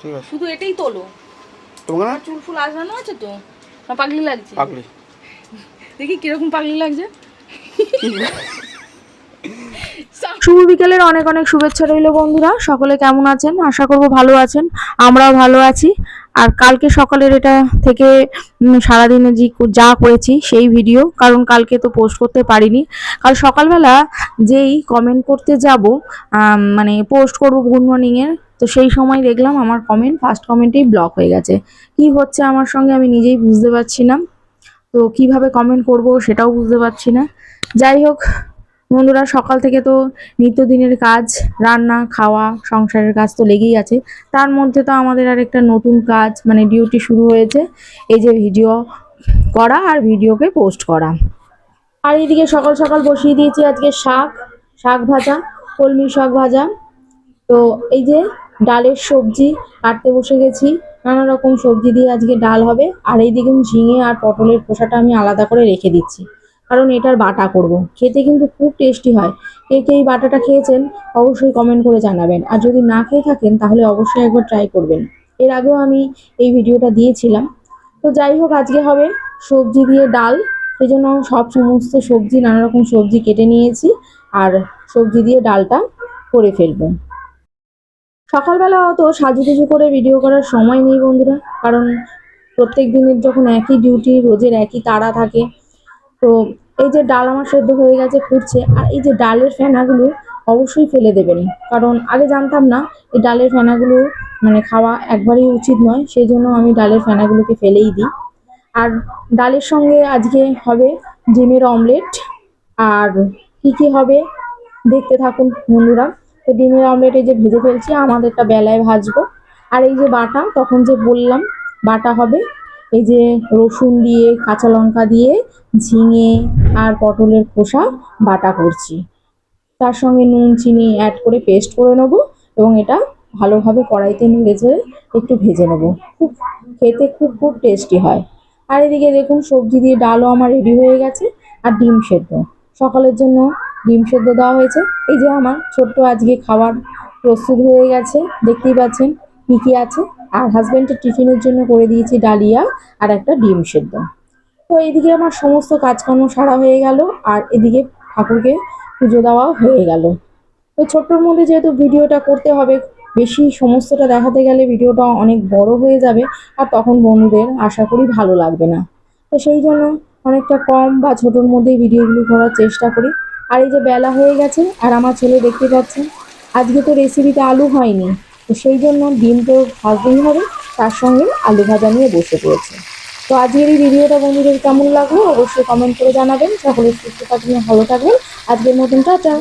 ঠিক আছে। শুধু এটাই তোলো। তোমাকে না? চুল ফুল আজরানো আছে তো? না পাগলি লাগছে। পাগলি। দেখি কীরকম পাগলি লাগছে। শুভ বিকেলের অনেক অনেক শুভেচ্ছা রইল বন্ধুরা। সকলে কেমন আছেন? আশা করব ভালো আছেন। আমরাও ভালো আছি। আর কালকে সকালের এটা থেকে সারাদিনে যে যা করেছি সেই ভিডিও কারণ কালকে তো পোস্ট করতে পারিনি। কাল সকালবেলা যেই কমেন্ট করতে যাব মানে পোস্ট করব গুড মর্নিংয়ের তো সেই সময় দেখলাম আমার কমেন্ট ফার্স্ট কমেন্টেই ব্লক হয়ে গেছে। কি হচ্ছে আমার সঙ্গে আমি নিজেই বুঝতে পারছি না। তো কীভাবে কমেন্ট করব সেটাও বুঝতে পারছি না। যাই হোক, বন্ধুরা সকাল থেকে তো নিত্যদিনের কাজ, রান্না, খাওয়া, সংসারের কাজ তো লেগেই আছে। তার মধ্যে তো আমাদের আর একটা নতুন কাজ মানে ডিউটি শুরু হয়েছে। এই যে ভিডিও করা আর ভিডিওকে পোস্ট করা। আর এইদিকে সকাল সকাল বসিয়ে দিয়েছি আজকে শাক শাক ভাজা, কলমি শাক ভাজা। তো এই যে ডালের সবজি কাটতে বসে গেছি। নানা রকম সবজি দিয়ে আজকে ডাল হবে। আর এই এইদিকে ঝিঙে আর পটলের খোসাটা আমি আলাদা করে রেখে দিচ্ছি। কারণ এটার বাটা করব। খেতে কিন্তু খুব টেস্টি হয়। কে কে এই বাটাটা খেয়েছেন অবশ্যই কমেন্ট করে জানাবেন। আর যদি না খেয়ে থাকেন, তাহলে অবশ্যই একবার ট্রাই করবেন। এর আগেও আমি এই ভিডিওটা দিয়েছিলাম। তো যাই হোক, আজকে হবে সবজি দিয়ে ডাল। সেই জন্য সব সমস্ত সবজি, নানা রকম সবজি কেটে নিয়েছি। আর সবজি দিয়ে ডালটা করে ফেলব। সকালবেলা অত সাজুগুজু করে ভিডিও করার সময় নেই বন্ধুরা। কারণ প্রত্যেক দিনের যখন একই ডিউটি রোজের একই তাড়া থাকে, তো এই যে ডাল আমার সেদ্ধ হয়ে গেছে, ফুটছে, আর এই যে ডালের ফেনাগুলো অবশ্যই ফেলে দেবেন। কারণ আগে জানতাম না, এই ডালের ফেনাগুলো মানে খাওয়া একবারই উচিত নয় সেই জন্য আমি ডালের ফেনাগুলোকে ফেলেই দিই। আর ডালের সঙ্গে আজকে হবে ডিমের অমলেট আর কী কী হবে, দেখতে থাকুন বন্ধুরা। তো ডিমের অমলেট এই যে ভেজে ফেলছি, আমাদেরটা বেলায় ভাজবো। আর এই যে বাটা, তখন যে বললাম বাটা হবে, এই যে রসুন দিয়ে, কাঁচা লঙ্কা দিয়ে ঝিঙে আর পটলের খোসা বাটা করছি। তার সঙ্গে নুন, চিনি অ্যাড করে পেস্ট করে নেব এবং এটা ভালোভাবে কড়াইতে নিয়ে চেড়ে একটু ভেজে নেব। খুব খেতে খুব খুব টেস্টি হয়। আর এদিকে দেখুন, সবজি দিয়ে ডালও আমার রেডি হয়ে গেছে আর ডিম সেদ্ধ। সকালের জন্য ডিম সেদ্ধ দেওয়া হয়েছে। এই যে আমার ছোট্ট আজকে খাবার প্রস্তুত হয়ে গেছে, দেখতেই পাচ্ছেন কী কী আছে। আর হাজব্যান্ডের টিফিনের জন্য করে দিয়েছি ডালিয়া আর একটা ডিম সেদ্ধ। তো এইদিকে আমার সমস্ত কাজকর্ম সারা হয়ে গেল আর এদিকে ঠাকুরকে পুজো দেওয়াও হয়ে গেল। তো ছোট্টর মধ্যে যেহেতু ভিডিওটা করতে হবে, বেশি সমস্তটা দেখাতে গেলে ভিডিওটা অনেক বড় হয়ে যাবে আর তখন বন্ধুদের আশা করি ভালো লাগবে না। তো সেই জন্য অনেকটা কম বা ছোটোর মধ্যেই ভিডিওগুলো করার চেষ্টা করি। আর এই যে বেলা হয়ে গেছে আর আমার ছেলে দেখতে পাচ্ছেন আজকে তো রেসিপিতে আলু হয়নি। তো সেই জন্য ডিম তো ভাজতেই হবে, তার সঙ্গে আলু ভাজা নিয়ে বসে পড়েছে। তো আজকের এই ভিডিওটা বন্ধুদের কেমন লাগল অবশ্যই কমেন্ট করে জানাবেন। সকলের সুস্থ থাকবেন, ভালো থাকবেন। আজকের মতন, টাটা।